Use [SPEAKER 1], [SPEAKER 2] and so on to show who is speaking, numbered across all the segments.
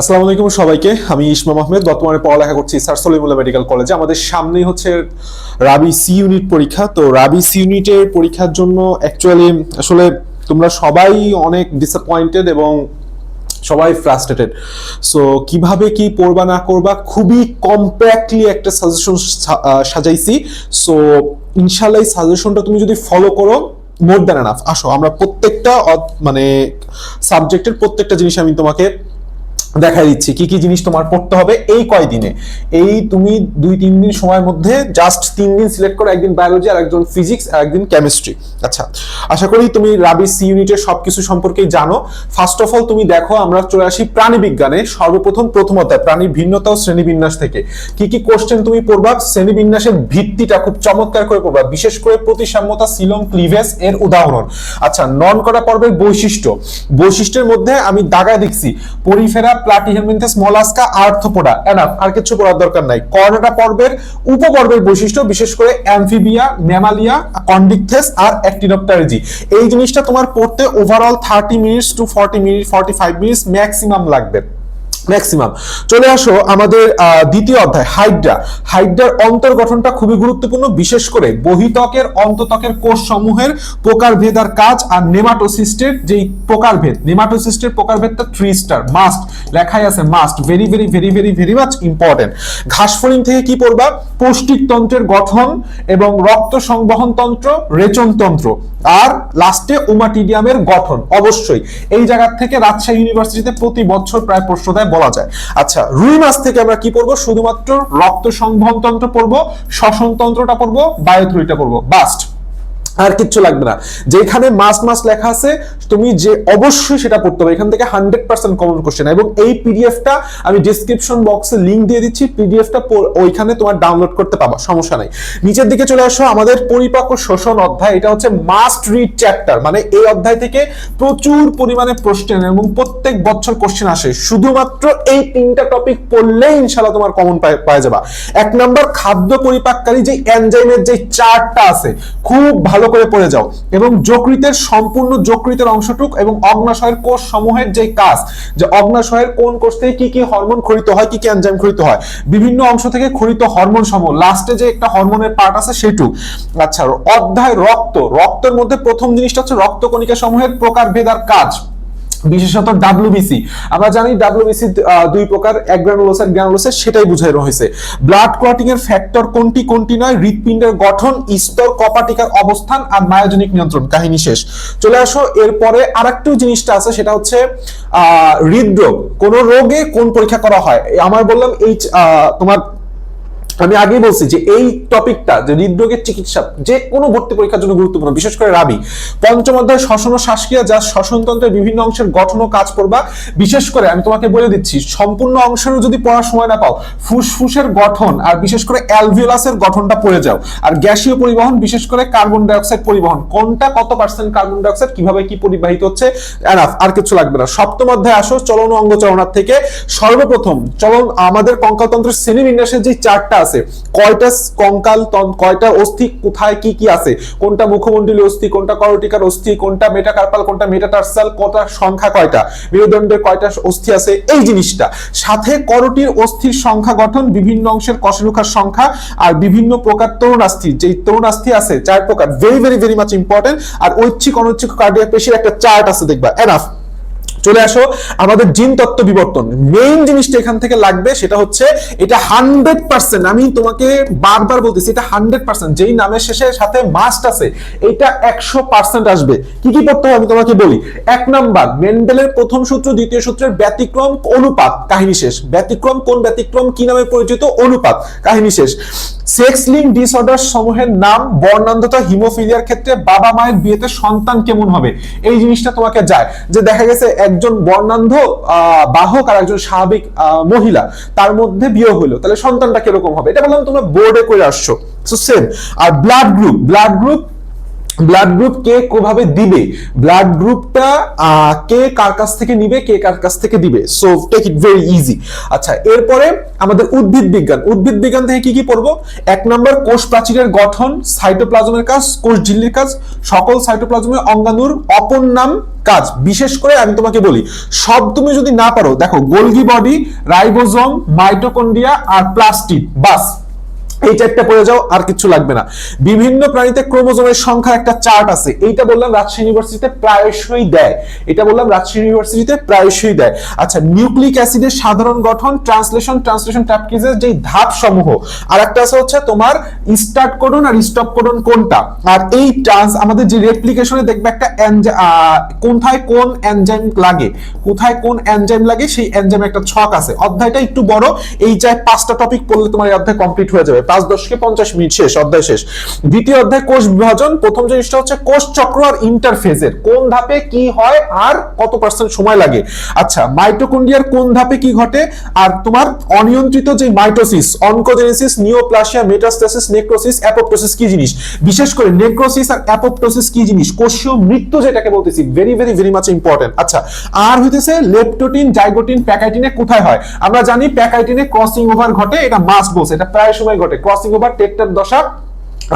[SPEAKER 1] আসসালামু আলাইকুম সবাইকে। আমি ইসমাম আহমেদ, বর্তমানে পড়ালেখা করছি স্যার সলিমুল্লাহ মেডিকেল কলেজে। আমাদের সামনেই হচ্ছে রাবি সি ইউনিট পরীক্ষা। তো রাবি সি ইউনিটের পরীক্ষার জন্য অ্যাকচুয়ালি আসলে তোমরা সবাই অনেক ডিসঅ্যাপয়েন্টেড এবং সবাই ফ্রাস্ট্রেটেড সো কীভাবে কি পড়বা, না করবা, খুবই কম্প্যাক্টলি একটা সাজেশন সাজাইছি। সো ইনশাল্লাহ এই সাজেশনটা তুমি যদি ফলো করো মোর দ্যান এনাফ আসো, আমরা প্রত্যেকটা মানে সাবজেক্টের প্রত্যেকটা জিনিস আমি তোমাকে দেখাই দিচ্ছি, কি কি জিনিস তোমার পড়তে হবে এই কয়দিনে এই তুমি দুই তিন দিন সময়ের মধ্যে জাস্ট তিন দিন সিলেক্ট করো, একদিন বায়োলজি আর একজন ফিজিক্স আর একদিন কেমিস্ট্রি আচ্ছা আশা করি তুমি রাবি সি ইউনিটের সবকিছু সম্পর্কেই জানো। ফার্স্ট অফ অল তুমি দেখো, আমরা চলে আসি প্রাণী বিজ্ঞানে, সর্বপ্রথম প্রথম অধ্যায়, প্রাণীর ভিন্নতা ও শ্রেণীবিন্যাস থেকে। কি কি কোশ্চেন তুমি পড়বা, শ্রেণীবিন্যাসের ভিত্তিটা খুব চমৎকার করে পড়বা। বিশেষ করে প্রতিসাম্যতা, সিলম ক্লিভেস এর উদাহরণ। আচ্ছা নন করা পর্বের বৈশিষ্ট্য? বৈশিষ্ট্যের মধ্যে আমি দাগা দেখছি, porifera platyhelminthes mollusca arthropoda enough আর কিছু পড়ার দরকার নাই। কর্নাটা পর্বের উপপর্বের বৈশিষ্ট্য, বিশেষ করে অ্যামফিবিয়া ম্যামালিয়া কন্ডিকথেস আর অ্যাক্টিনোপ্টারজি এই জিনিসটা তোমার পড়তে overall thirty minutes to forty minute forty five minutes maximum লাগবে। ম্যাক্সিমাম চলে আসো আমাদের দ্বিতীয় অধ্যায়, হাইড্রা। হাইড্রার অন্তর্গঠনটা খুবই গুরুত্বপূর্ণ, বিশেষ করে বহিতকের, অন্ততকের কোষ সমূহের প্রকারভেদ আর কাজ আর নেমাটোসিস্টের যেই প্রকারভেদ। নেমাটোসিস্টের প্রকারভেদটা থ্রি স্টার মাস্ট লেখাই আছে must very very very very very much important ঘাসফড়িং থেকে কি পড়বা? পৌষ্টিক তন্ত্রের গঠন এবং রক্ত সংবহন তন্ত্র, রেচন তন্ত্র। আর লাস্টে ওমাটিডিয়ামের গঠন, অবশ্যই। এই জায়গা থেকে রাজশাহী ইউনিভার্সিটিতে প্রতি বছর প্রায় প্রশ্ন দেয় বলা যায়। আচ্ছা রুই মাছ থেকে আমরা কি পড়ব? শুধুমাত্র রক্ত সংবহন তন্ত্র পড়ব শ্বসন তন্ত্রটা পড়ব বায়োথুরিটা পড়ব। বাস্ট আর কিচ্ছু লাগবে না। যেখানে মাস মাস লেখা আছে, তুমি যে অবশ্যই সেটা পড়তে হবে। এখান থেকে হান্ড্রেড পার্সেন্ট কমন কোশ্চেন এবং এই পিডিএফটা আমি ডিসক্রিপশন বক্সে লিঙ্ক দিয়ে দিচ্ছি। পিডিএফটা ওইখানে তোমার ডাউনলোড করতে পাবা, সমস্যা নাই। নিচের দিকে চলে আসো, আমাদের পরিপাক ও শোষণ অধ্যায়। এটা হচ্ছে মাস্ট রিড চ্যাপ্টার মানে এই অধ্যায় থেকে প্রচুর পরিমাণে প্রশ্ন এবং প্রত্যেক বছর কোশ্চেন আসে। শুধুমাত্র এই তিনটা টপিক পড়লেই ইনশাল্লাহ তোমার কমন পাওয়া যাবে। এক নম্বর খাদ্য পরিপাককারী যে এনজাইমের যে চার্টটা আছে, খুব ভালো করে পড়ে যাও। এবং যকৃতের সম্পূর্ণ যকৃতের অংশটুক এবং অগ্নাশয়ের কোষ সমূহের যে কাজ, যে অগ্নাশয়ের কোন কোষ থেকে কি কি হরমোন খরিত হয়, কি কি এনজাইম খরিত হয়, বিভিন্ন অংশ থেকে খরিত হরমোন সমূহ লাস্টে যে একটা হরমোনের পার্ট আছে সেটুক। আচ্ছা অধ্যায় রক্ত। রক্তের মধ্যে প্রথম জিনিসটা হচ্ছে রক্তকণিকা সমূহের প্রকারভেদ আর কাজ। বিশেষত ডাব্লিউবিসি আমরা জানি ডাব্লিউবিসি দুই প্রকার, এক গ্রানুলোসাইট গ্রানুলোসাইট সেটাই বুঝাই হয়েছে ব্লাড ক্লটিং এর ফ্যাক্টর কোনটি কোনটি নয়, হৃৎপিণ্ডের গঠন, স্তর, কপাটিকার অবস্থান আর মায়োজনিক নিয়ন্ত্রণ, কাহিনী শেষ। চলে আসো, এরপরে আরেকটু জিনিসটা আছে, সেটা হচ্ছে হৃদরোগ। কোন রোগে কোন পরীক্ষা করা হয়? আমার বললাম এই তোমার আমি আগেই বলছি যে এই টপিকটা যে হৃদরোগের চিকিৎসা, যে কোনো ভর্তি পরীক্ষার জন্য গুরুত্বপূর্ণ, বিশেষ করে রাবি। পঞ্চম অধ্যায়, শ্বসন ও শ্বাসক্রিয়া যা শ্বসনতন্ত্রের বিভিন্ন অংশের গঠন ও কাজ করবা। বিশেষ করে আমি তোমাকে বলে দিচ্ছি, সম্পূর্ণ অংশেরও যদি পড়ার সময় না পাও, ফুসফুসের গঠন আর বিশেষ করে অ্যালভিওলাসের গঠনটা পড়ে যাও। আর গ্যাসীয় পরিবহন, বিশেষ করে কার্বন ডাইঅক্সাইড পরিবহন, কোনটা কত পার্সেন্ট কার্বন ডাইঅক্সাইড, কীভাবে কি পরিবাহিত হচ্ছে, এনাফ, আর কিছু লাগবে না। সপ্তম অধ্যায় আসো, চলন অঙ্গ চলনার থেকে। সর্বপ্রথম, চলন আমাদের কঙ্কালতন্ত্রের শ্রেণীবিন্যাসের যে চারটা কয়টা কঙ্কাল কয়টা অস্থি, কোথায় কি কি আছে? কোনটা মুখমণ্ডলীয় অস্থি, কোনটা করটিকার অস্থি, কোনটা মেটাকার্পাল, কোনটা মেটাটার্সাল কোনটা সংখ্যা কয়টা? মেরুদণ্ডের কয়টা অস্থি আছে? এই জিনিসটা। সাথে করটির অস্থির সংখ্যা গঠন, বিভিন্ন অংশের কশরুখার সংখ্যা আর বিভিন্ন প্রকার তরুণাস্থি। যে তরুণাস্থি আছে, চার প্রকার very very very much important আর ঐচ্ছিক, অনৈচ্ছিক কার্ডিয়াক পেশির একটা চার্ট আছে, দেখবা। এনাফ চলে আসো, আমাদের জিন তত্ত্ব বিবর্তন। মেইন জিনিসটা এখান থেকে লাগবে, সেটা হচ্ছে এটা হান্ড্রেড পার্সেন্ট আমি তোমাকে বারবার বলতেছি, এটা হান্ড্রেড পার্সেন্ট যেই নামের শেষে সাথে মাস্ট আছে, এটা একশো পার্সেন্ট আসবে। কি কি পড়তে হবে আমি তোমাকে বলি? এক নাম্বার, মেন্ডেলের প্রথম সূত্র, দ্বিতীয় সূত্রের ব্যতিক্রম অনুপাত, কাহিনী শেষ। ব্যতিক্রম কোন ব্যতিক্রম? কি নামে পরিচিত? অনুপাত, কাহিনী শেষ। সেক্স লিঙ্ক ডিসঅর্ডার সমূহের নাম, বর্ণান্ধতা হিমোফিলিয়ার ক্ষেত্রে বাবা মায়ের বিয়েতে সন্তান কেমন হবে? এই জিনিসটা তোমাকে যায়। যে দেখা গেছে একজন বর্ণান্ধ বাহক আর একজন স্বাভাবিক মহিলা, তার মধ্যে বিয়ে হলো তাহলে সন্তানটা কীরকম হবে? এটা বললাম তোমরা বোর্ডে করে আসছো। সো সেম আর blood group blood group blood group কে কোভাবে দিবে? ব্লাড গ্রুপটা কে কার কাছ থেকে নিবে, কে কার কাছ থেকে দিবে? So take it very easy আচ্ছা এরপরে আমাদের উদ্ভিদ বিজ্ঞান। উদ্ভিদ বিজ্ঞান থেকে কি কি পড়ব? এক নম্বর, কোষ প্রাচীরের গঠন সাইটোপ্লাজমের কাজ, কোষ ঝিল্লির কাজ, সকল সাইটোপ্লাজমের অঙ্গাণুর অপর নাম কাজ। বিশেষ করে আমি তোমাকে বলি, সব তুমি যদি না পারো, দেখো, গোলগি বডি রাইবোজোম মাইটোকন্ড্রিয়া আর প্লাস্টিড বাস। এই চারটা পড়ে যাও, আর কিছু লাগবে না। বিভিন্ন প্রাণীতে ক্রোমোজোমের সংখ্যা একটা চার্ট আছে। এইটা বললাম রাজশাহী ইউনিভার্সিটিতে প্রায়শই দেয়। এটা বললাম রাজশাহী ইউনিভার্সিটিতে প্রায়শই দেয়। আচ্ছা নিউক্লিক অ্যাসিডের সাধারণ গঠন ট্রান্সলেশন ট্রান্সলেশন ট্যাপকিজের যে ধাপ সমূহ আর একটা আছে হচ্ছে তোমার স্টার্ট কোডন আর স্টপ কোডন কোনটা? আর এই ট্রান্স আমাদের যে রেপ্লিকেশনে দেখবে একটা কোথায় কোন এনজাইম লাগে? কোথায় কোন এনজাইম লাগে? সেই এনজাইম একটা ছক আছে। অধ্যায়টা একটু বড়। এই চাই পাঁচটা টপিক পড়লে তোমার এই অধ্যায় কমপ্লিট হয়ে যাবে। পাঁচ দশকে পঞ্চাশ মিনিট শেষ, অধ্যায় শেষ। দ্বিতীয় অধ্যায়, কোষ বিভাজন। প্রথম জিনিসটা হচ্ছে কোষ চক্র আর ইন্টারফেজের কোন ধাপে কি হয় আর কত পার্সেন্ট সময় লাগে। আচ্ছা মাইটোকন্ড্রিয়ার কোন ধাপে কি ঘটে? আর তোমার অনিয়ন্ত্রিত যে mitosis oncogenesis neoplasia metastasis necrosis apoptosis কি জিনিস? বিশেষ করে নেক্রোসিস আর অ্যাপোপ্টোসিস কি জিনিস? কোষীয় মৃত্যু যেটাকে বলতেছি very very very much important আচ্ছা আর হইতেছে লেপটোটিন জাইগোটিন প্যাকাইটিনে কোথায় হয়? আমরা জানি প্যাকাইটিনে ক্রসিং ওভার ঘটে, এটা মাস বলছে, এটা প্রায় সময় ঘটে। ক্রসিং ওভার টেকটার দশা,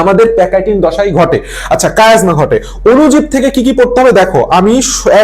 [SPEAKER 1] আমাদের প্যাকাইটিন দশাই ঘটে। আচ্ছা কায়াজমা ঘটে। অনুজীব থেকে কি কি পড়তে হবে? দেখো, আমি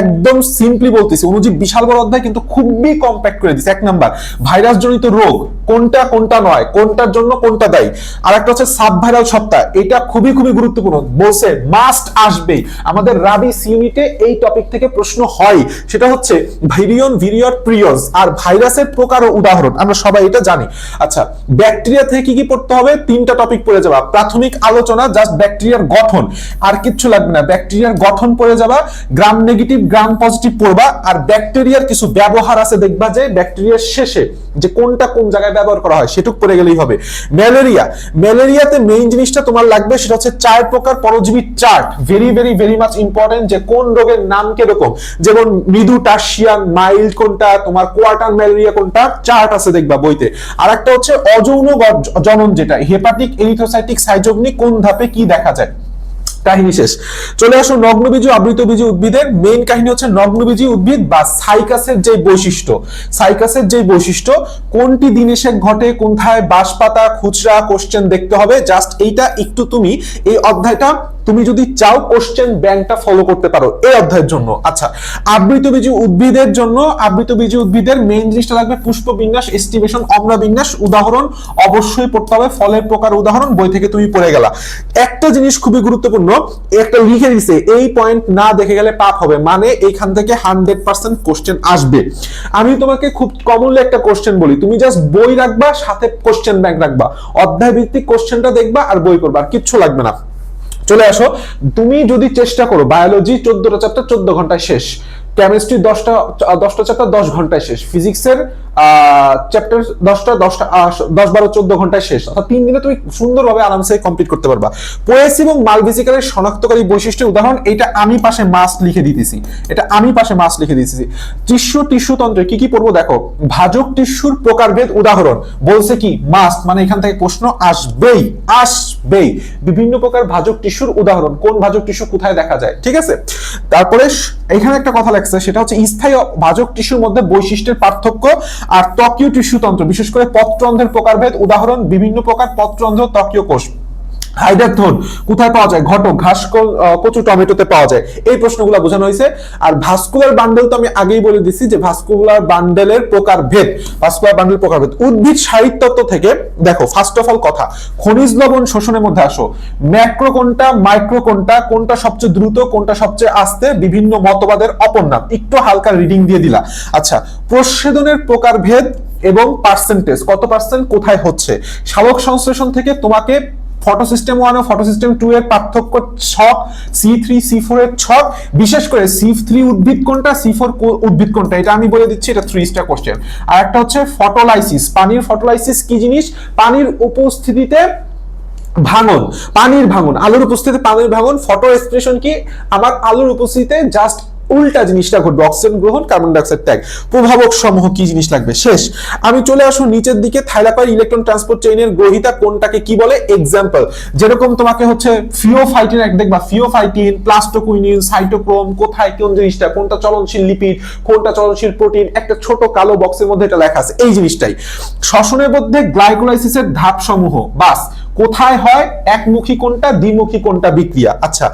[SPEAKER 1] একদম সিম্পলি বলতেছি, অনুজীব বিশাল বড় অধ্যায়, কিন্তু খুবই কম্প্যাক্ট করে দিচ্ছে এক নাম্বার ভাইরাস জনিত রোগ। কোনটা কোনটা নয়, কোনটার জন্য কোনটা দায়ী। আর একটা হচ্ছে সাব ভাইরাল সত্তা, এটা খুবই খুবই গুরুত্বপূর্ণ। বলছে মাস্ট আসবে আমাদের রাবিস ইউনিটে এই টপিক থেকে প্রশ্ন হয়। সেটা হচ্ছে, ভিরিয়ন ভিরিয়র প্রিয়স আর ভাইরাসের প্রকার ও উদাহরণ। আমরা সবাই এটা জানি। আচ্ছা ব্যাকটেরিয়া থেকে কি কি পড়তে হবে? তিনটা টপিক পড়ে যাবা। প্রাথমিক আলোচনা জাস্ট ব্যাকটেরিয়ার গঠন। আর কিচ্ছু লাগবে না। ব্যাকটেরিয়ার গঠন পড়ে যাবা গ্রাম নেগেটিভ গ্রাম পজিটিভ পড়বা। আর ব্যাকটেরিয়ার কিছু ব্যবহার আছে, দেখবা যে ব্যাকটেরিয়ার শেষে যে কোনটা কোন জায়গায় ব্যবহার করা হয় সেটুক পড়ে গেলেই হবে। ম্যালেরিয়া। ম্যালেরিয়াতে মেইন জিনিসটা তোমার লাগবে সেটা হচ্ছে চার প্রকার পরজীবী chart. Very very very much important যে কোন রোগের নাম কীরকম। যেমন মৃদু টার্সিয়ান, মাইল্ড কোনটা, তোমার কোয়ার্টার ম্যালেরিয়া কোনটা, চার্ট আছে দেখবা বইতে। আর একটা হচ্ছে অযৌন জনন যেটা, হেপাটিক এরিথ্রোসাইটিক সাইজগ্নি কোন ধাপে কি দেখা যায়? কাহিনী শেষ। চলে আসো নগ্নবীজ আবৃত বীজ উদ্ভিদের। মেইন কাহিনী হচ্ছে নগ্নবীজী উদ্ভিদ বা সাইকাসের যে বৈশিষ্ট্য। সাইকাসের যে বৈশিষ্ট্য, কোনটি দিনেশে ঘটে, কোনথায় বাঁশ পাতা খুচরা কোশ্চেন দেখতে হবে। জাস্ট এইটা একটু তুমি এই অধ্যায়টা তুমি যদি চাও কোশ্চেন ব্যাংকটা ফলো করতে পারো এই অধ্যায়ের জন্য। আচ্ছা আবৃতবীজি উদ্ভিদের জন্য আবৃতবীজি উদ্ভিদের মেইন জিনিসটা লাগবে পুষ্প বিন্যাস এস্টিমেশন অম্লা বিন্যাস, উদাহরণ অবশ্যই পড়তে হবে, ফলের প্রকার উদাহরণ, বই থেকে তুমি পড়ে গেলা। একটা জিনিস খুবই গুরুত্বপূর্ণ, একটা লিখে দিছে, এই পয়েন্ট না দেখে গেলে পাপ হবে মানে এইখান থেকে হান্ড্রেড পার্সেন্ট কোশ্চেন আসবে। আমি তোমাকে খুব কমনলি একটা কোশ্চেন বলি, তুমি জাস্ট বই রাখবা, সাথে কোশ্চেন ব্যাংক রাখবা। অধ্যায় ভিত্তিক কোশ্চেনটা দেখবা আর বই করবা আর কিচ্ছু লাগবে না। চলে আসো। তুমি যদি চেষ্টা করো বায়োলজি চোদ্দটা চ্যাপ্টার চোদ্দ ঘন্টায় শেষ। কেমিস্ট্রি দশটা দশটা চ্যাপ্টার দশ ঘন্টায় শেষ। ফিজিক্সের চ্যাপ্টার দশটা দশটা দশ বারো চোদ্দ ঘন্টায় শেষ। অর্থাৎ তিন দিনে তুমি সুন্দরভাবে আরামসে কমপ্লিট করতে পারবা। পোয়েস এবং মালভিসিকালের শনাক্তকারী বৈশিষ্ট্যের উদাহরণ এটা আমি পাশে মাস্ট লিখে দিতেছি। এটা আমি পাশে মাস্ট লিখে দিতেছি। টিস্যু টিস্যু তন্ত্রে কি কি পড়ব দেখো? ভাজক টিস্যুর প্রকারভেদ উদাহরণ। বলছে কি মাস্ট মানে এখান থেকে প্রশ্ন আসবেই আসবেই। বিভিন্ন প্রকার ভাজক টিস্যুর উদাহরণ। কোন ভাজক টিস্যু কোথায় দেখা যায়? ঠিক আছে? তারপরে এখানে একটা কথা লাগছে সেটা হচ্ছে স্থায়ী ভাজক টিস্যুর মধ্যে বৈশিষ্ট্যের পার্থক্য আর ত্বকীয় টিস্যু তন্ত্র, বিশেষ করে পত্রন্ধ্রের প্রকারভেদ, উদাহরণ, বিভিন্ন প্রকার পত্রন্ধ্র ত্বকীয় কোষ। হাইড্রাথন কোথায় পাওয়া যায়? ঘটক ঘাস কচু টমেটোতে পাওয়া যায়। এই প্রশ্নগুলো বোঝানো হয়েছে। আর ভাস্কুলার বান্ডেল তো আমি আগেই বলে দিছি যে ভাস্কুলার বান্ডেলের প্রকার ভেদ ভাস্কুলার বান্ডেল প্রকার ভেদ উদ্ভিদ সাহিত্যত্ব থেকে, দেখো ফার্স্ট অফ অল কথা, খনিজ লবণ শোষণের মধ্যে আসো। ম্যাক্রো কোনটা, মাইক্রো কোনটা কোনটা সবচেয়ে দ্রুত, কোনটা সবচেয়ে আস্তে, বিভিন্ন মতবাদের অপর নাম। একটু হালকা রিডিং দিয়ে দিলা। আচ্ছা প্রচ্ছেদনের প্রকার ভেদ এবং পার্সেন্টেজ কত পার্সেন্ট কোথায় হচ্ছে? শালক সংশ্লেষণ থেকে তোমাকে ফটো সিস্টেম ওয়ান ও ফটো সিস্টেম টু এর পার্থক্য ছক সি থ্রি সি ফোর এর ছক, বিশেষ করে সি থ্রি উদ্ভিদ কোনটা সি ফোর উদ্ভিদ কোনটা, এটা আমি বলে দিচ্ছি, এটা থ্রি স্টার কোশ্চেন আর একটা হচ্ছে ফটোলাইসিস পানির ফটোলাইসিস কি জিনিস? পানির উপস্থিতিতে ভাঙন, পানির ভাঙন, আলুর উপস্থিতিতে পানির ভাঙন ফটো এক্সপ্রেশন কি? আমার আলুর উপস্থিতিতে জাস্ট উল্টা জিনিসটা ঘটবে, অক্সিজেন গ্রহণ কার্বন ডাইঅক্সাইড ত্যাগ। প্রভাবক সমূহ কি জিনিস লাগবে? শেষ। আমি চলে আসুন নিচের দিকে, থাইলাকয়েড ইলেকট্রন ট্রান্সপোর্ট চেইনের গ্রহিতা কোনটাকে কি বলে? এক্সাম্পল যেরকম তোমাকে হচ্ছে ফিওফাইটিন এক দেখবা ফিওফাইটিন প্লাস্টোকুইনিন, সাইটোক্রোম, কোথায় কোন জিনিসটা, কোনটা চলনশীল লিপিড কোনটা চলনশীল প্রোটিন একটা ছোট কালো বক্সের মধ্যে এটা লেখা আছে। এই জিনিসটাই। শ্বসনের মধ্যে গ্লাইকোলাইসিসের ধাপ সমূহ বাস। কোথায় হয়? একমুখী কোনটা, দ্বিমুখী কোনটা বিক্রিয়া? আচ্ছা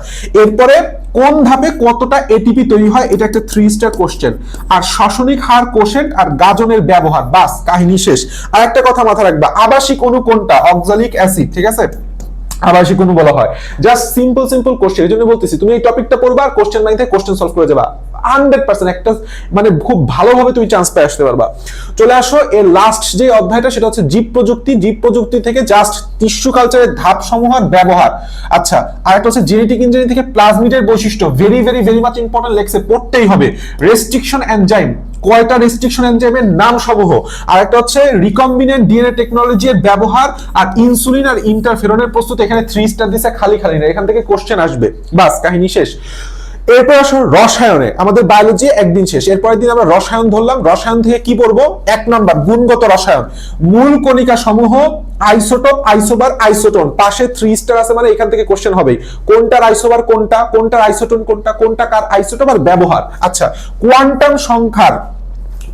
[SPEAKER 1] এরপরে কোন ধাপে কতটা এটিপি তৈরি হয়? এটা একটা থ্রি স্টার কোশ্চেন আর শাসনিক হার কোশেন্ট আর গাজনের ব্যবহার, বাস, কাহিনী শেষ। আর একটা কথা মাথায় রাখবা, আবাসিক অনু কোনটা? অক্সালিক অ্যাসিড ঠিক আছে? আবাসিক অণু বলা হয়। জাস্ট সিম্পল সিম্পল কোশ্চেন এই জন্য বলতেছি, তুমি এই টপিকটা পড়বা আর কোশ্চেন ব্যাংক থেকে কোশ্চেন সলভ করে যাবা। হান্ড্রেড পার্সেন্ট একটা মানে খুব ভালোভাবে তুমি চান্স পেয়ে আসতে পারবা। চলে আসো, এর লাস্ট যে অধ্যায়টা, সেটা হচ্ছে জীব প্রযুক্তি। জীব প্রযুক্তি থেকে জাস্ট টিস্যু কালচারের ধাপ সমূহের ব্যবহার। আচ্ছা আর একটা হচ্ছে জেনেটিক ইঞ্জিনিয়ারিং থেকে প্লাজমিডের বৈশিষ্ট্য। Very very very much important লেখছে, পড়তেই হবে। রেস্ট্রিকশন এনজাইম কয়টা রেস্ট্রিকশন এনজাইমের নাম সমূহ? আর একটা হচ্ছে রিকম্বিনেন্ট ডিএনএ টেকনোলজির ব্যবহার আর ইনসুলিন আর ইন্টারফেরনের প্রস্তুত। এখানে থ্রি স্টার দিছে খালি খালি না। এখান থেকে কোশ্চেন আসবে। বাস, কাহিনী শেষ। এরপর আসো রসায়নে। আমাদের বায়োলজি একদিন শেষ। এরপরের দিন আমরা রসায়ন ধরলাম। রসায়ন থেকে কি পড়ব? এক নাম্বার, গুণগত রসায়ন। মূল কণিকা সমূহ আইসোটোপ আইসোবার আইসোটোন পাশে থ্রি স্টার আছে মানে এখান থেকে কোশ্চেন হবে কোনটার আইসোবার কোনটা? কোনটার আইসোটোন কোনটা? কোনটা কার আইসোটোপ আর ব্যবহার। আচ্ছা কোয়ান্টাম সংখ্যার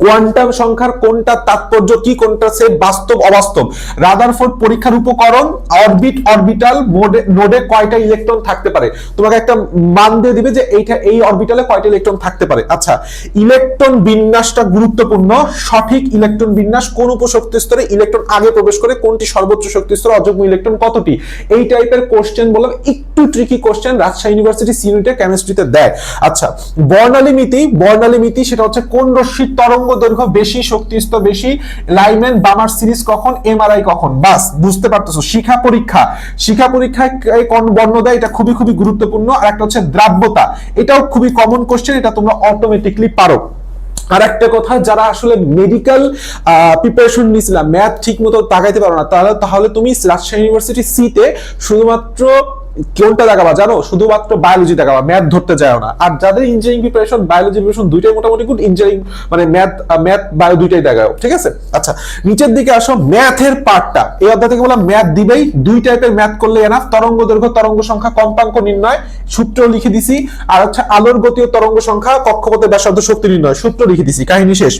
[SPEAKER 1] কোয়ান্টাম সংখ্যার কোনটা তাৎপর্য, কি কোনটা সে বাস্তব, অবাস্তব? রাদারফোর্ড পরীক্ষার উপকরণ, অরবিট, অরবিটাল নোডে কয়টা ইলেকট্রন থাকতে পারে? তোমাকে একটা মান দিয়ে দিবে যে এইটা, এই অরবিটালে কয়টা ইলেকট্রন থাকতে পারে। আচ্ছা ইলেকট্রন বিন্যাসটা গুরুত্বপূর্ণ। সঠিক ইলেকট্রন বিন্যাস কোন উপশক্তি স্তরে ইলেকট্রন আগে প্রবেশ করে? কোনটি সর্বোচ্চ শক্তি স্তরে অযুগ্ম ইলেকট্রন কতটি? এই টাইপের কোশ্চেন বললাম একটু ট্রিকি কোশ্চেন রাজশাহী ইউনিভার্সিটি সিউনিটে কেমিস্ট্রিতে দেয়। আচ্ছা বর্ণালী মিতি বর্ণালী মিতি সেটা হচ্ছে কোন রশ্মির তরঙ্গ দৈর্ঘ্য বেশি শক্তি স্তর বেশি লাইমেন বামার সিরিজ কখন, এমআরআই কখন? বাস, বুঝতে পারতেছো, শিখা পরীক্ষা। শিখা পরীক্ষায় কোন বর্ণ দেয়, এটা খুবই খুবই গুরুত্বপূর্ণ। আর একটা হচ্ছে দ্রাব্যতা। এটাও খুবই কমন কোশ্চেন এটা তোমরা অটোমেটিকলি পারো। আর একটা কথা, যারা আসলে মেডিকেল প্রিপারেশন নিয়েছিলাম ম্যাথ ঠিক মতো তাকাইতে পারো না, তাহলে তাহলে তুমি রাজশাহী ইউনিভার্সিটি সিতে শুধুমাত্র কোনটা দেখাবা? জানো? শুধুমাত্র বায়োলজি দেখাবা ম্যাথ ধরতে যায় না। আর যাদের ইঞ্জিনিয়ারিং প্রিপারেশন বায়োলজি প্রিপারেশন দুইটাই মোটামুটি গুড ইঞ্জিনিয়ারিং মানে ম্যাথ ম্যাথ বায়ো দুইটাই দেখাও, ঠিক আছে? আচ্ছা নিচের দিকে আসো ম্যাথের পার্টটা এই অধ্যায় থেকে বললাম ম্যাথ দিবেই, দুই টাইপের ম্যাথ করলে এনাফ তরঙ্গ দৈর্ঘ্য, তরঙ্গ সংখ্যা, কম্পাঙ্ক নির্ণয় সূত্র লিখে দিছি। আর হচ্ছে আলোর গতি ও তরঙ্গ সংখ্যা, কক্ষপথের ব্যাসার্ধ শক্তি নির্ণয়, সূত্র লিখে দিছি, কাহিনী শেষ।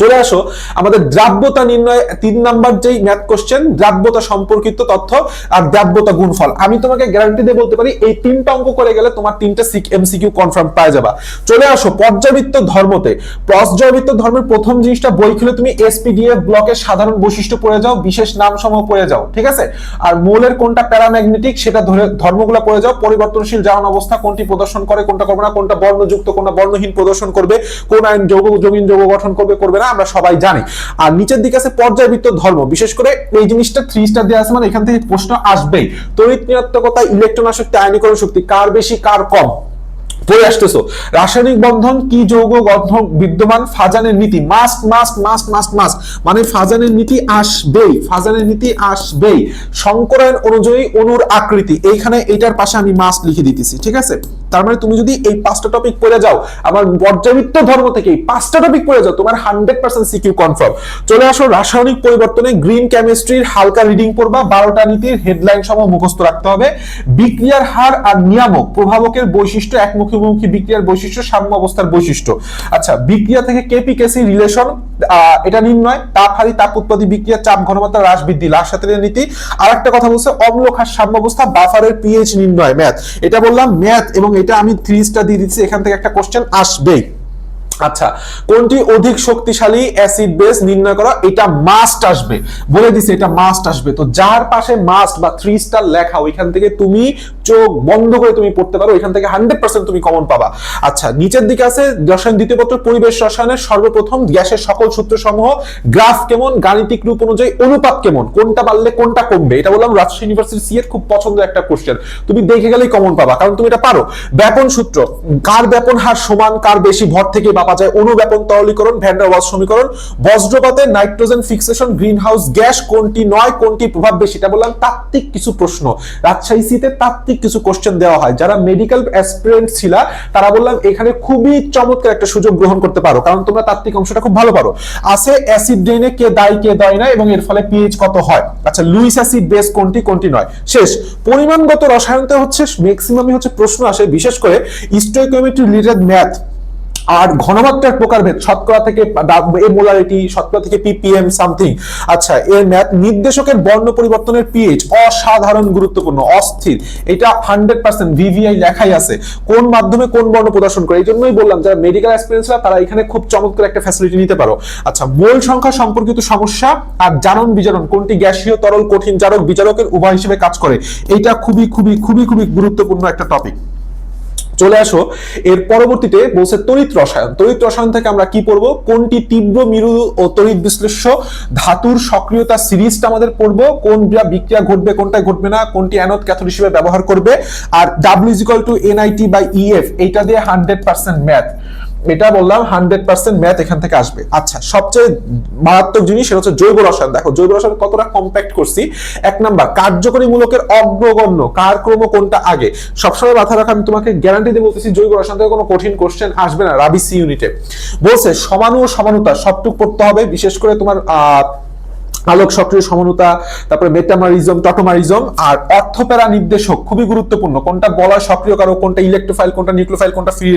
[SPEAKER 1] চলে আসো, আমাদের দ্রাব্যতা নির্ণয় তিন নাম্বার যেই ম্যাথ কোশ্চেন দ্রাব্যতা সম্পর্কিত তথ্য আর দ্রাব্যতা গুণফল। আমি তোমাকে গ্যারান্টি দিয়ে বলতে পারি, এই তিনটা অঙ্ক করে গেলে তোমার তিনটা সিক এমসিকিউ কনফার্ম পাওয়া যাবা। চলে আসো, পর্যাবৃত্ত ধর্মতে। পর্যাবৃত্ত ধর্মের প্রথম জিনিসটা বই খুলে তুমি এসপিডিএফ ব্লকের সাধারণ বৈশিষ্ট্য পড়ে যাও, বিশেষ নাম সমূহ পড়ে যাও, ঠিক আছে? আর মৌলের কোনটা প্যারাম্যাগনেটিক সেটা ধরে ধর্মগুলো পড়ে যাও, পরিবর্তনশীল জারণ অবস্থা, কোনটি প্রদর্শন করে, কোনটা করবে না কোনটা বর্ণযুক্ত, কোনটা বর্ণহীন প্রদর্শন করবে, কোন আইন যৌগ, যৌগিন যৌগ গঠন করবে করবে না। আমরা সবাই জানি। আর নিচের দিকে আছে পর্যায়বৃত্ত ধর্ম। বিশেষ করে এই জিনিসটা থ্রি স্টার দেওয়া আছে মানে এখান থেকে প্রশ্ন আসবেই। তড়িৎ নিরাত্মকতা ইলেকট্রন আসক্তি আয়নীকরণ শক্তি, কার বেশি, কার কম? পড়ে আসতেছো। রাসায়নিক বন্ধন কি যৌগ গঠন বিদ্যমান? ফাজানের নীতি, must must must must must. মানে ফাজানের নীতি আসবেই, ফাজানের নীতি আসবেই। সংকরায়ন অনুযায়ী অনুর আকৃতি। এইখানে এইটার পাশে আমি লিখে দিতেছি, ঠিক আছে? তার মানে তুমি যদি এই পাঁচটা টপিক পড়ে যাও, আমার পর্যাবৃত্ত ধর্ম থেকে এই পাঁচটা টপিক পড়ে যাও, তোমার হান্ড্রেড পার্সেন্ট সিকিউ কনফার্ম চলে আসো রাসায়নিক পরিবর্তনে গ্রিন কেমিস্ট্রির হালকা রিডিং পড়বা, বারোটা নীতির হেডলাইন সহ মুখস্থ রাখতে হবে। বিক্রিয়ার হার আর নিয়ামক প্রভাবকের বৈশিষ্ট্য একমুখী মুখী বিক্রিয়ার বৈশিষ্ট্য, সাম্য অবস্থার বৈশিষ্ট্য। আচ্ছা বিক্রিয়া থেকে কেপিকেসি রিলেশন এটা নির্ণয়। তাপ, হারি, তাপ উৎপাদী বিক্রিয়া, চাপ, ঘনমাত্রা, হ্রাস, বৃদ্ধি, হ্রাস সাথে নীতি। আর একটা কথা বলছে, অম্ল খাস সাম্য অবস্থা, বাফারের পিএইচ নির্ণয় ম্যাথ এটা বললাম ম্যাথ এবং এটা আমি থ্রি স্টার দিয়ে দিচ্ছি, এখান থেকে একটা কোশ্চেন আসবেই। আচ্ছা কোনটি অধিক শক্তিশালী? অ্যাসিড বেস নির্ণয় করা, এটা মাস্ট আসবে। বলে দিছে, এটা মাস্ট আসবে। তো যার পাশে মাস্ট বা থ্রি স্টার লেখা, ওইখান থেকে তুমি চোখ বন্ধ করে তুমি পড়তে পারো, ওইখান থেকে হান্ড্রেড পার্সেন্ট তুমি কমন পাবা। আচ্ছা নিচের দিকে আছে রসায়ন দ্বিতীয় পত্র, পরিবেশ রসায়নের সর্বপ্রথম, গ্যাসের সকল সূত্র সমূহ গ্রাফ কেমন, গাণিতিক রূপ অনুযায়ী অনুপাত কেমন, কোনটা বাড়লে কোনটা কমবে? এটা বললাম রাজশাহী ইউনিভার্সিটি সি এর খুব পছন্দের একটা কোশ্চেন তুমি দেখে গেলেই কমন পাবা, কারণ তুমি এটা পারো। ব্যাপন সূত্র, কার ব্যাপন হার সমান, কার বেশি ভর থেকে বা মাপা যায় অনুব্যাপন তরলীকরণ ভ্যান্ডার ওয়ালস সমীকরণ, বজ্রপাতে nitrogen fixation green house gas, কোনটি নয়, কোনটি প্রভাব বেশি, এটা বললাম তাত্ত্বিক কিছু প্রশ্ন। রাজশাহী সিতে তাত্ত্বিক কিছু কোশ্চেন দেওয়া হয়। যারা মেডিকেল অ্যাসপিরেন্ট ছিল, তারা বললাম এখানে খুবই চমৎকার একটা সুযোগ গ্রহণ করতে পারো, কারণ তোমরা তাত্ত্বিক অংশটা খুব ভালো পারো। আছে অ্যাসিড ড্রেনে কে দায়ী, কে দেয় না, এবং এর ফলে পিএইচ কত হয়? আচ্ছা লুইস অ্যাসিড বেস কোনটি কোনটি নয়? শেষ। পরিমাণগত রসায়নতে হচ্ছে ম্যাক্সিমামই হচ্ছে প্রশ্ন আসে, বিশেষ করে স্টোইকোমেট্রি রিলেটেড ম্যাথ আর ঘনমাত্রার প্রকারভেদ, শতকরা থেকে মোলারিটি, শতকরা থেকে পিপিএম সামথিং আচ্ছা এর ম্যাথ, নির্দেশকের বর্ণ পরিবর্তনের পিএইচ অসাধারণ গুরুত্বপূর্ণ, অস্থির। এটা হান্ড্রেড পার্সেন্ট ভিভিআই লেখাই আছে। কোন মাধ্যমে কোন বর্ণ প্রদর্শন করে? এই জন্যই বললাম, যারা মেডিকেল এক্সপিরিয়েন্সরা তারা এখানে খুব চমৎকার একটা ফ্যাসিলিটি নিতে পারো। আচ্ছা মোল সংখ্যা সম্পর্কিত সমস্যা আর জারণ বিজারণ, কোনটি গ্যাসীয়, তরল, কঠিন, জারক, বিজারকের উভয় হিসেবে কাজ করে? এটা খুবই খুবই খুবই খুবই গুরুত্বপূর্ণ একটা টপিক চলে আসো। এর পরবর্তীতে বলছে তড়িৎ রসায়ন। তড়িৎ রসায়ন থেকে আমরা কি পড়ব? কোনটি তীব্র মিরু ও তড়িৎ বিশ্লেষ্য? ধাতুর সক্রিয়তা সিরিজটা আমাদের পড়ব। কোন বিক্রিয়া ঘটবে কোনটা ঘটবে না, কোনটি অ্যানোদ ক্যাথোড হিসেবে ব্যবহার করবে? আর W equal to NIT by EF এইটা দিয়ে হান্ড্রেড পার্সেন্ট ম্যাথ এটা বললাম হান্ড্রেড পার্সেন্ট ম্যাথ এখান থেকে আসবে। আচ্ছা সবচেয়ে মারাত্মক জিনিস সেটা হচ্ছে জৈব রসায়ন। দেখো, জৈব রসায়ন কতটা কম্প্যাক্ট করছি? এক নাম্বার কার্যকরী মূলকের অগ্রগণ্য। কার ক্রম কোনটা আগে? সবসময় মাথা রাখা, আমি তোমাকে গ্যারান্টি দিয়ে বলতেছি, জৈব রসায়ন থেকে কোনো কঠিন কোশ্চেন আসবে না রাবিসি ইউনিটে বলছে, সমানু ও সমানুতা, সবটুক পড়তে হবে, বিশেষ করে তোমার, আহ আলোক সক্রিয় সমানুতা, তারপরে মেটামারিজম টটোমারিজম আর অর্থপ্যারা নির্দেশক খুবই গুরুত্বপূর্ণ। কোনটা বলা সক্রিয় কারক, কোনটা ইলেকট্রোফাইল কোনটা নিউক্লোফাইল কোনটা ফ্রি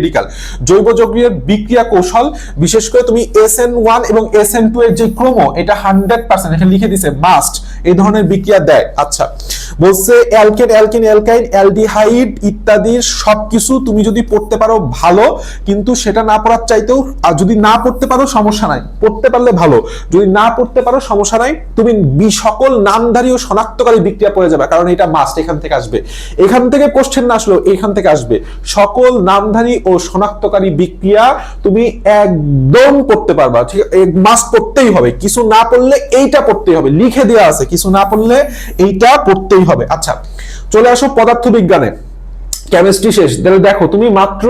[SPEAKER 1] জৈব যৌগের বিক্রিয়া কৌশল, বিশেষ করে তুমি এস এন ওয়ান এবং এস এন টু এর যে ক্রম, এটা হান্ড্রেড পার্সেন্ট এখানে লিখে দিছে মাস্ট এই ধরনের বিক্রিয়া দেয়। আচ্ছা বলছে অ্যালকেন অ্যালকেন অ্যালকাইন অ্যালডিহাইড ইত্যাদির সবকিছু তুমি যদি পড়তে পারো ভালো, কিন্তু সেটা না পড়ার চাইতেও, আর যদি না পড়তে পারো সমস্যা নাই। পড়তে পারলে ভালো, যদি না পড়তে পারো সমস্যা নাই তুমি সকল নামধারী ও শনাক্তকারী বিক্রিয়া পড়ে যাবে, কারণ এটা মাস্ট এখান থেকে আসবে। এখান থেকে কোশ্চেন না আসলেও এখান থেকে আসবে। সকল নামধারী ও শনাক্তকারী বিক্রিয়া তুমি একদম পড়তে পারবা, ঠিক মাস্ট পড়তেই হবে। কিছু না পড়লে এইটা পড়তেই হবে। লিখে দেওয়া আছে, কিছু না পড়লে এইটা পড়তেই হবে। আচ্ছা চলে আসো পদার্থ বিজ্ঞানে কেমিস্ট্রি শেষ। তাহলে দেখো, তুমি মাত্র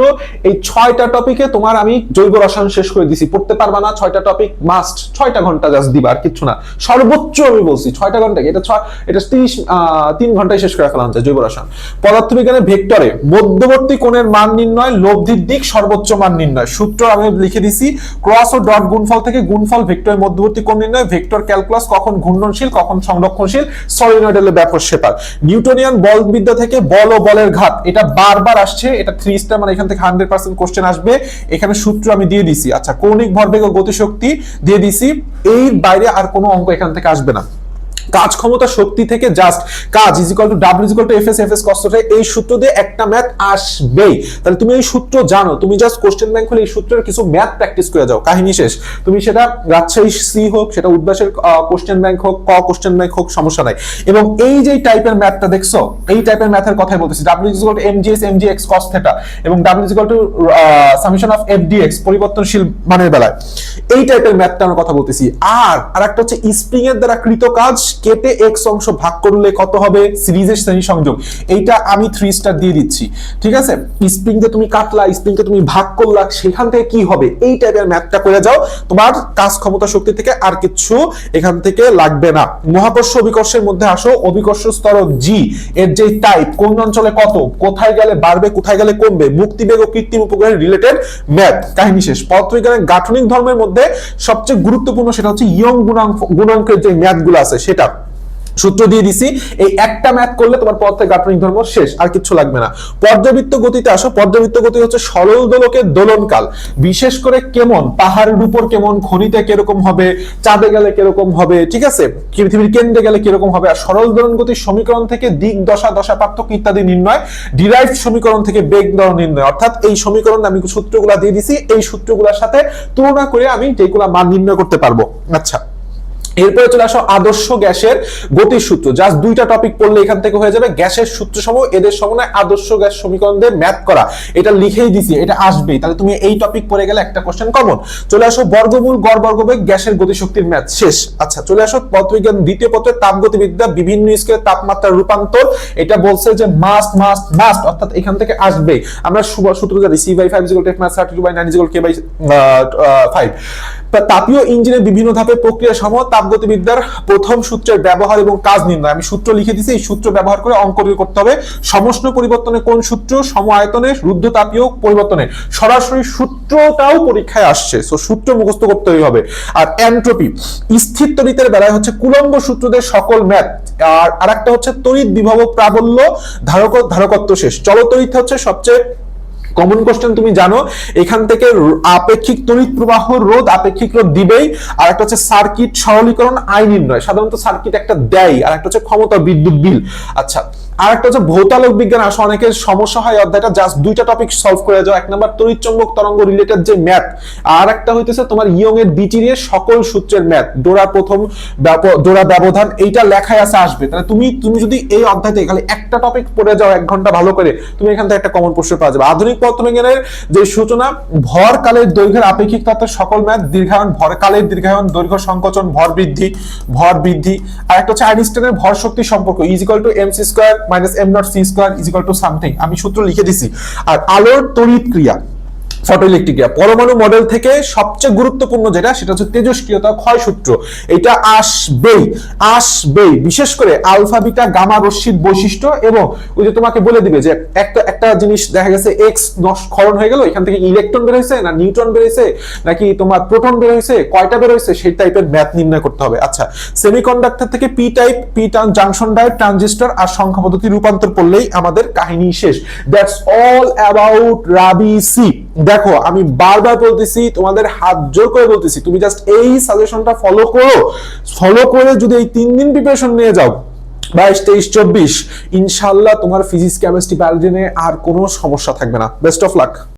[SPEAKER 1] এই ছয়টা টপিকে তোমার আমি জৈব রসায়ন শেষ করে দিছি। পড়তে পারবা না, ছয়টা টপিক মাস্ট ছয়টা ঘণ্টা জাস্ট দিবা, আর কিচ্ছু না। সর্বোচ্চ আমি বলছি, ছয়টা ঘণ্টা এটা ছয়, এটা তিরিশ তিন ঘন্টায় শেষ করে ফেলা যায় জৈব রসায়ন। পদার্থবিজ্ঞানের ভেক্টরে মধ্যবর্তী কোণের মান নির্ণয়, লব্ধির দিক সর্বোচ্চ মান নির্ণয়। সূত্র আমি লিখে দিছি ক্রস ও ডট গুণফল থেকে গুণফল ভেক্টরের মধ্যবর্তী কোণ নির্ণয়, ভেক্টর ক্যালকুলাস কখন ঘূর্ণনশীল, কখন সংরক্ষণশীল সলিনয়েডের ব্যাপক সেপার নিউটনিয়ান বলবিদ্যা থেকে বল ও বলের ঘাত, এটা বারবার আসছে, এটা থ্রি স্টার মানে এখান থেকে হান্ড্রেড পার্সেন্ট কোশ্চেন আসবে। এখানে সূত্র আমি দিয়ে দিছি। আচ্ছা কৌণিক ভরবেগ ও গতিশক্তি দিয়ে দিছি। এই বাইরে আর কোনো অঙ্ক এখান থেকে আসবে না। কাজ ক্ষমতা শক্তি থেকে জাস্ট কাজ is equal to W equal to F S F S কষ্টটা এই সূত্র দিয়ে একটা ম্যাথ আসবেই। তাহলে তুমি এই সূত্র জানো, তুমি জাস্ট কোশ্চেন ব্যাংক হলে এই সূত্রের কিছু ম্যাথ প্র্যাকটিস করে যাও। কাহিনী শেষ। তুমি সেটা রাজশাহী সি হোক, সেটা উদ্বাসের কোশ্চেন ব্যাংক হোক, ক কোশ্চেন ব্যাংক হোক, সমস্যা নাই। এবং এই যে টাইপের ম্যাথটা দেখছ, এই টাইপের ম্যাথের কথাই বলতেছি। W equal to MGS MGX cos theta এবং W equal to summation of FDX পরিবর্তনশীল মানের বেলায়। এই টাইপের ম্যাথটা আমরা কথা বলতেছি। আর আরেকটা হচ্ছে স্প্রিং এর দ্বারা কৃত কাজ কেটে এক্স অংশ ভাগ করলে কত হবে? সিরিজের শ্রেণি সংযোগ। এইটা আমি থ্রি স্টার দিয়ে দিচ্ছি। ঠিক আছে? স্প্রিং যে তুমি কাটলা স্প্রিং কে তুমি ভাগ করলা, সেখান থেকে কি হবে? এই টাইপের ম্যাথটা করে যাও। তোমার কাজ ক্ষমতা শক্তি থেকে আর কিছু এখান থেকে লাগবে না। মহাকর্ষ অভিকর্ষের মধ্যে আসো। অভিকর্ষ স্তর জি এর যে টাইপ কোন অঞ্চলে কত? কোথায় গেলে বাড়বে? কোথায় গেলে কমবে? মুক্তিবেগ ও কৃত্রিম উপগ্রহের রিলেটেড ম্যাথ কাহিনী শেষ। পত্রবিজ্ঞানের গাঠনিক ধর্মের মধ্যে সবচেয়ে গুরুত্বপূর্ণ সেটা হচ্ছে ইয়ং গুণাঙ্ক গুণাঙ্কের যে ম্যাথগুলো আছে, সেটা। সূত্র দিয়ে দিছি, এই একটা ম্যাথ করলে তোমার পথে গাঠনিক ধর্ম শেষ, আর কিছু লাগবে না। পর্যাবৃত্ত গতিতে আসো, পর্যাবৃত্ত গতি হচ্ছে সরল দোলকের দোলনকাল। বিশেষ করে কেমন? পাহাড়ের উপর কেমন? খনিতে কীরকম হবে? চাঁদে গেলে কীরকম হবে? ঠিক আছে? পৃথিবীর কেন্দ্রে গেলে কীরকম হবে? আর সরল দোলন গতির সমীকরণ থেকে দিক, দশা দশা পার্থক্য ইত্যাদি নির্ণয় ডিরাইভ সমীকরণ থেকে বেগ দর নির্ণয়। অর্থাৎ এই সমীকরণ আমি সূত্রগুলা দিয়ে দিছি, এই সূত্রগুলোর সাথে তুলনা করে আমি যেগুলা মান নির্ণয় করতে পারব। আচ্ছা। এরপরে চলে আসো আদর্শ গ্যাসের গতির সূত্র। জাস্ট দুইটা টপিক পড়লে এখান থেকে হয়ে যাবে। গ্যাসের সূত্র সমূহ এদের সমন্বয়ে আদর্শ গ্যাস সমীকরণ দিয়ে ম্যাথ করা। এটা লিখেই দিছি, এটা আসবেই। তাহলে তুমি এই টপিক পড়ে গেলে একটা কোশ্চেন কমন চলে আসো বর্গমূল, গড় বর্গবেগ, গ্যাসের গতিশক্তির ম্যাথ শেষ। আচ্ছা চলে আসো পদার্থবিজ্ঞান দ্বিতীয় পত্রে, তাপগতিবিদ্যা, বিভিন্ন স্কেলের তাপমাত্রার রূপান্তর। এটা বলছে যে মাস্ট মাস্ট মাস্ট অর্থাৎ এখান থেকে আসবে আমরা সূত্র জানি C by five equal take mass thirty two by nine equal K by five তাপীয় ইঞ্জিনের বিভিন্ন ধাপে প্রক্রিয়া সমূহ, তাপগতিবিদ্যার প্রথম সূত্রের ব্যবহার এবং কাজ নির্ণয়। আমি সূত্র লিখে দিছি, এই সূত্র ব্যবহার করে অঙ্ক করতে হবে। সমষ্ণ পরিবর্তনে কোন সূত্র? সম আয়তনে রুদ্ধ তাপীয় পরিবর্তনে সরাসরি সূত্রটাও পরীক্ষায় আসছে সো সূত্র মুখস্থ করতেই হবে। আর এন্ট্রপি স্থির তড়িতের বেলায় হচ্ছে কুলম্ব সূত্রদের সকল ম্যাথ। আর আরেকটা হচ্ছে তড়িৎ বিভব প্রাবল্য ধারক, ধারকত্ব শেষ। চলতড়িৎ হচ্ছে সবচেয়ে কমন কোশ্চেন তুমি জানো, এখান থেকে আপেক্ষিক তড়িৎ প্রবাহ রোধ, আপেক্ষিক রোধ দিবেই, আর একটা হচ্ছে সার্কিট সরলীকরণ আইন নির্ণয়। সাধারণত সার্কিট একটা দেয়, আর একটা হচ্ছে ক্ষমতা বিদ্যুৎ বিল। আচ্ছা আর একটা হচ্ছে ভৌতালোক বিজ্ঞান, আসলে অনেকের সমস্যা হয় অধ্যায়টা। জাস্ট দুইটা টপিক সলভ করে যাও। এক নাম্বার তড়িৎ চৌম্বক তরঙ্গ রিলেটেড যে ম্যাথ আর একটা হইতেছে তোমার ইয়ং এর বিটির সকল সূত্রের ম্যাথ ডোরা প্রথম ডোরা ব্যবধান, এইটা লেখায় আছে, আসবে। তাহলে তুমি তুমি যদি এই অধ্যায় থেকে খালি একটা টপিক পড়ে যাও এক ঘণ্টা ভালো করে, তুমি এখান থেকে একটা কমন প্রশ্ন পাওয়া যাবে। আধুনিক পদার্থবিজ্ঞানের যে সূচনা ভর কালের দৈর্ঘ্যের আপেক্ষিক তত্ত্বের সকল ম্যাথ দীর্ঘায়ন ভর কালের দীর্ঘায়ন, দৈর্ঘ্য সংকোচন, ভর বৃদ্ধি ভর বৃদ্ধি। আর একটা হচ্ছে আইনস্টাইনের ভর শক্তি সম্পর্ক is to M C square minus M nought C square is equal to something আমি সূত্র লিখে দিছি। আর আলোর তড়িৎ ক্রিয়া। ফটোইলেকট্রিক ক্রিয়া পরমাণু মডেল থেকে সবচেয়ে গুরুত্বপূর্ণ যেটা, সেটা হচ্ছে তেজস্ক্রিয়তা ক্ষয় সূত্র। এটা আসবেই আসবেই। বিশেষ করে আলফা, বিটা, গামা রশ্মির বৈশিষ্ট্য এবং ওই যে তোমাকে বলে দিবে যে একটা একটা জিনিস দেখা গেছে এক্স ক্ষরণ হয়ে গেল, এখান থেকে ইলেকট্রন বের হয়েছে না নিউট্রন বের হয়েছে, নাকি তোমার প্রোটন বের হয়েছে, কয়টা বের হয়েছে, সেই টাইপের ম্যাথ নির্ণয় করতে হবে। আচ্ছা সেমিকন্ডাক্টর থেকে পি টাইপ পি টান জাংশন ডায়োড ট্রানজিস্টর আর সংখ্যা পদ্ধতি রূপান্তর করলেই আমাদের কাহিনী শেষ। That's all about Rabi C দেখো, আমি বারবার বলতেছি, তোমাদের হাত জোর করে বলতেছি, তুমি জাস্ট এই সাজেশনটা ফলো করো। ফলো করে যদি এই তিন দিন প্রিপারেশন নিয়ে যাও, বাইশ, তেইশ, চব্বিশ ইনশাল্লাহ তোমার ফিজিক্স কেমিস্ট্রি বায়োলজি আর কোনো সমস্যা থাকবে না। Best of luck